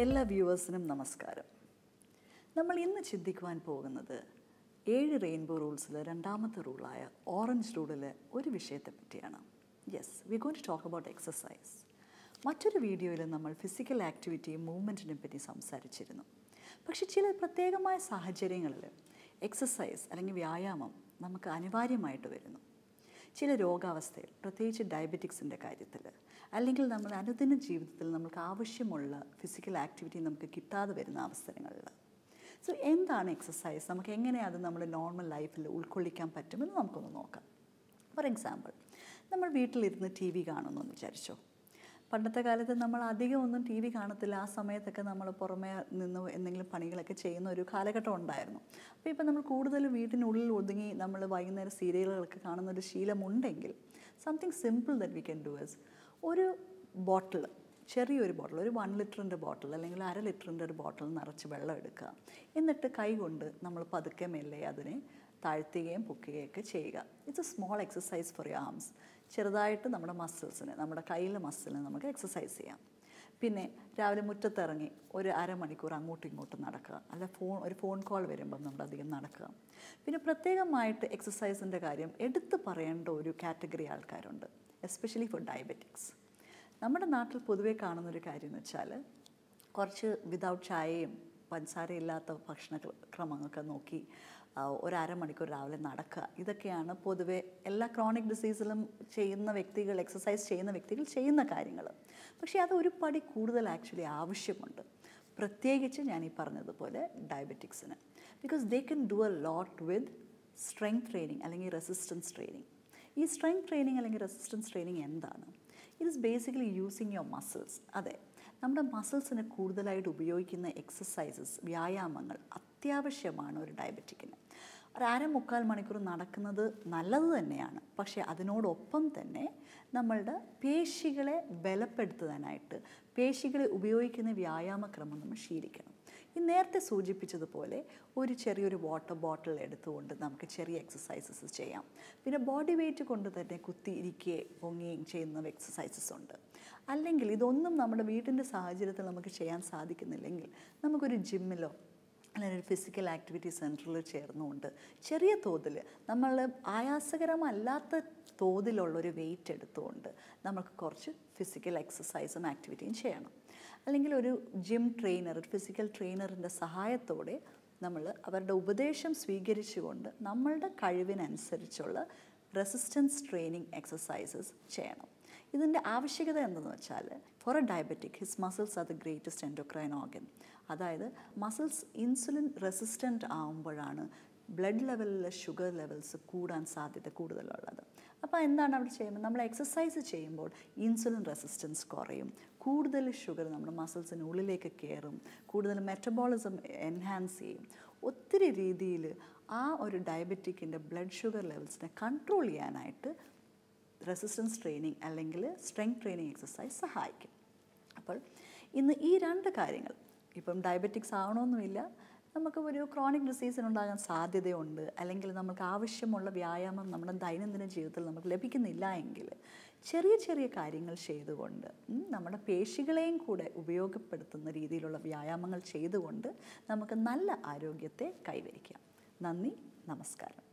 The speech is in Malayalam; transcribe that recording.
എല്ലാ വ്യൂവേഴ്സിനും നമസ്കാരം. നമ്മൾ ഇന്ന് ചിന്തിക്കുവാൻ പോകുന്നത് ഏഴ് റെയിൻബോ റൂൾസിലെ രണ്ടാമത്തെ റൂളായ ഓറഞ്ച് റൂളിലെ ഒരു വിഷയത്തെ പറ്റിയാണ്. Yes we gonna talk about exercise മറ്റൊരു വീഡിയോയിൽ നമ്മൾ ഫിസിക്കൽ ആക്ടിവിറ്റിയും മൂവ്മെന്റിനെ പറ്റി സംസാരിച്ചിരുന്നു. പക്ഷെ ചില പ്രത്യേകമായ സാഹചര്യങ്ങളിൽ എക്സസൈസ് അല്ലെങ്കിൽ വ്യായാമം നമുക്ക് അനിവാര്യമായിട്ട് വരുന്നു. ചില രോഗാവസ്ഥയിൽ പ്രത്യേകിച്ച് ഡയബറ്റിക്സിന്റെ കാര്യത്തിൽ അല്ലെങ്കിൽ നമ്മുടെ അനുദിന ജീവിതത്തിൽ നമുക്ക് ആവശ്യമുള്ള ഫിസിക്കൽ ആക്ടിവിറ്റി നമുക്ക് കിട്ടാതെ വരുന്ന അവസരങ്ങളിൽ. സോ എന്താണ് എക്സസൈസ് നമുക്ക് എങ്ങനെ അത് നമ്മുടെ നോർമൽ ലൈഫിൽ ഉൾക്കൊള്ളിക്കാൻ പറ്റുമെന്ന് നമുക്കൊന്ന് നോക്കാം. ഫോർ എക്സാമ്പിൾ നമ്മൾ വീട്ടിലിരുന്ന് ടി വി കാണുന്നു എന്ന് വിചാരിച്ചോ? പണ്ടത്തെ കാലത്ത് നമ്മൾ അധികം ഒന്നും ടി വി കാണത്തില്ല. ആ സമയത്തൊക്കെ നമ്മൾ പുറമേ നിന്ന് എന്തെങ്കിലും പണികളൊക്കെ ചെയ്യുന്ന ഒരു കാലഘട്ടം ഉണ്ടായിരുന്നു. അപ്പോൾ ഇപ്പം നമ്മൾ കൂടുതലും വീട്ടിനുള്ളിൽ ഒതുങ്ങി നമ്മൾ വൈകുന്നേരം സീരിയലുകളൊക്കെ കാണുന്ന ഒരു ശീലമുണ്ടെങ്കിൽ something simple that we can do as ഒരു ബോട്ടിൽ ചെറിയൊരു ബോട്ടിൽ ഒരു വൺ ലിറ്ററിന്റെ ബോട്ടിൽ അല്ലെങ്കിൽ അര ലിറ്ററിന്റെ ഒരു ബോട്ടിൽ നിറച്ച് വെള്ളം എടുക്കുക. എന്നിട്ട് കൈ കൊണ്ട് നമ്മൾ പതുക്കെ മെല്ലെ അതിനെ താഴ്ത്തുകയും പൊക്കുകയൊക്കെ ചെയ്യുക. It's a small exercise for your arms ചെറുതായിട്ട് നമ്മുടെ മസിൽസിന് നമ്മുടെ കയ്യിലെ മസിലിന് നമുക്ക് എക്സസൈസ് ചെയ്യാം. പിന്നെ രാവിലെ മുറ്റത്തിറങ്ങി ഒരു അരമണിക്കൂർ അങ്ങോട്ടും ഇങ്ങോട്ടും നടക്കുക. അല്ല ഫോൺ ഒരു ഫോൺ കോൾ വരുമ്പം നമ്മൾ അധികം നടക്കുക. പിന്നെ പ്രത്യേകമായിട്ട് എക്സസൈസിന്റെ കാര്യം എടുത്തു പറയേണ്ട ഒരു കാറ്റഗറി ആൾക്കാരുണ്ട്. എസ്പെഷ്യലി ഫോർ ഡയബറ്റിക്സ് നമ്മുടെ നാട്ടിൽ പൊതുവേ കാണുന്നൊരു കാര്യം എന്ന് വെച്ചാൽ കുറച്ച് വിതൗട്ട് ചായയും പഞ്ചസാരയില്ലാത്ത ഭക്ഷണ ക്രമങ്ങളൊക്കെ നോക്കി ഒരു രാവിലെ നടക്കുക. ഇതൊക്കെയാണ് പൊതുവെ എല്ലാ ക്രോണിക് ഡിസീസിലും ചെയ്യുന്ന വ്യക്തികൾ എക്സസൈസ് ചെയ്യുന്ന വ്യക്തികൾ ചെയ്യുന്ന കാര്യങ്ങൾ. പക്ഷേ അത് ഒരു പടി കൂടുതൽ ആക്ച്വലി ആവശ്യമുണ്ട്. പ്രത്യേകിച്ച് ഞാൻ ഈ പറഞ്ഞതുപോലെ ഡയബറ്റിക്സിന് because they can do a lot with strength training അല്ലെങ്കിൽ റെസിസ്റ്റൻസ് ട്രെയിനിങ് ഈ സ്ട്രെങ്ത് ട്രെയിനിങ് അല്ലെങ്കിൽ റെസിസ്റ്റൻസ് ട്രെയിനിങ് എന്താണ്? It is basically using your muscles അതെ നമ്മുടെ മസിൽസിനെ കൂടുതലായിട്ട് ഉപയോഗിക്കുന്ന എക്സസൈസസ് വ്യായാമങ്ങൾ അത്യാവശ്യമാണ് ഒരു ഡയബറ്റിക്കിന് ഒരു അര മുക്കാൽ മണിക്കൂർ നടക്കുന്നത് നല്ലത് തന്നെയാണ്. പക്ഷേ അതിനോടൊപ്പം തന്നെ നമ്മളുടെ പേശികളെ ബലപ്പെടുത്തുവാനായിട്ട് പേശികളെ ഉപയോഗിക്കുന്ന വ്യായാമക്രമം നമ്മൾ ശീലിക്കണം. ഈ നേരത്തെ സൂചിപ്പിച്ചതുപോലെ ഒരു ചെറിയൊരു വാട്ടർ ബോട്ടിൽ എടുത്തുകൊണ്ട് നമുക്ക് ചെറിയ എക്സസൈസസ് ചെയ്യാം. പിന്നെ ബോഡി വെയിറ്റ് കൊണ്ട് തന്നെ കുത്തിയിരിക്കുകയും പൊങ്ങുകയും ചെയ്യുന്ന എക്സസൈസസ് ഉണ്ട്. അല്ലെങ്കിൽ ഇതൊന്നും നമ്മുടെ വീട്ടിന്റെ സാഹചര്യത്തിൽ നമുക്ക് ചെയ്യാൻ സാധിക്കുന്നില്ലെങ്കിൽ നമുക്കൊരു ജിമ്മിലോ അല്ലെങ്കിൽ ഒരു ഫിസിക്കൽ ആക്ടിവിറ്റി സെന്ററിൽ ചേർന്നുകൊണ്ട് ചെറിയ തോതിൽ നമ്മൾ ആയാസകരമല്ലാത്ത തോതിലുള്ളൊരു വെയിറ്റ് എടുത്തുകൊണ്ട് നമുക്ക് കുറച്ച് ഫിസിക്കൽ എക്സസൈസും ആക്ടിവിറ്റിയും ചെയ്യണം. അല്ലെങ്കിൽ ഒരു ജിം ട്രെയിനർ ഒരു ഫിസിക്കൽ ട്രെയിനറിന്റെ സഹായത്തോടെ നമ്മൾ അവരുടെ ഉപദേശം സ്വീകരിച്ചുകൊണ്ട് നമ്മളുടെ കഴിവിനനുസരിച്ചുള്ള റെസിസ്റ്റൻസ് ട്രെയിനിങ് എക്സസൈസസ് ചെയ്യണം. ഇതിന്റെ ആവശ്യകത എന്തെന്ന് വെച്ചാൽ for a diabetic his muscles are the greatest endocrine organ അതായത് മസിൽസ് ഇൻസുലിൻ റെസിസ്റ്റന്റ് ആകുമ്പോഴാണ് ബ്ലഡ് ലെവലിലെ ഷുഗർ ലെവൽസ് കൂടാൻ സാധ്യത കൂടുതലുള്ളത്. അപ്പോൾ എന്താണ് അവിടെ ചെയ്യുമ്പോൾ നമ്മൾ എക്സസൈസ് ചെയ്യുമ്പോൾ ഇൻസുലിൻ റെസിസ്റ്റൻസ് കുറയും. കൂടുതൽ ഷുഗർ നമ്മുടെ മസിൽസിനുള്ളിലേക്ക് കയറും. കൂടുതൽ മെറ്റബോളിസം എൻഹാൻസ് ചെയ്യും. ഒത്തിരി രീതിയിൽ ആ ഒരു ഡയബറ്റിക്കിന്റെ ബ്ലഡ് ഷുഗർ ലെവൽസിനെ കൺട്രോൾ ചെയ്യാനായിട്ട് റെസിസ്റ്റൻസ് ട്രെയിനിങ് അല്ലെങ്കിൽ സ്ട്രെങ്ത് ട്രെയിനിങ് എക്സസൈസ് സഹായിക്കും. അപ്പോൾ ഇന്ന് ഈ രണ്ട് കാര്യങ്ങൾ ഇപ്പം ഡയബറ്റിക്സ് ആവണമെന്നുമില്ല നമുക്ക് ഒരു ക്രോണിക് ഡിസീസിനുണ്ടാകാൻ സാധ്യതയുണ്ട്. അല്ലെങ്കിൽ നമുക്ക് ആവശ്യമുള്ള വ്യായാമം നമ്മുടെ ദൈനംദിന ജീവിതത്തിൽ നമുക്ക് ലഭിക്കുന്നില്ല എങ്കിൽ ചെറിയ ചെറിയ കാര്യങ്ങൾ ചെയ്തുകൊണ്ട് നമ്മുടെ പേശികളെയും കൂടെ ഉപയോഗപ്പെടുത്തുന്ന രീതിയിലുള്ള വ്യായാമങ്ങൾ ചെയ്തുകൊണ്ട് നമുക്ക് നല്ല ആരോഗ്യത്തെ കൈവരിക്കാം. നന്ദി നമസ്കാരം.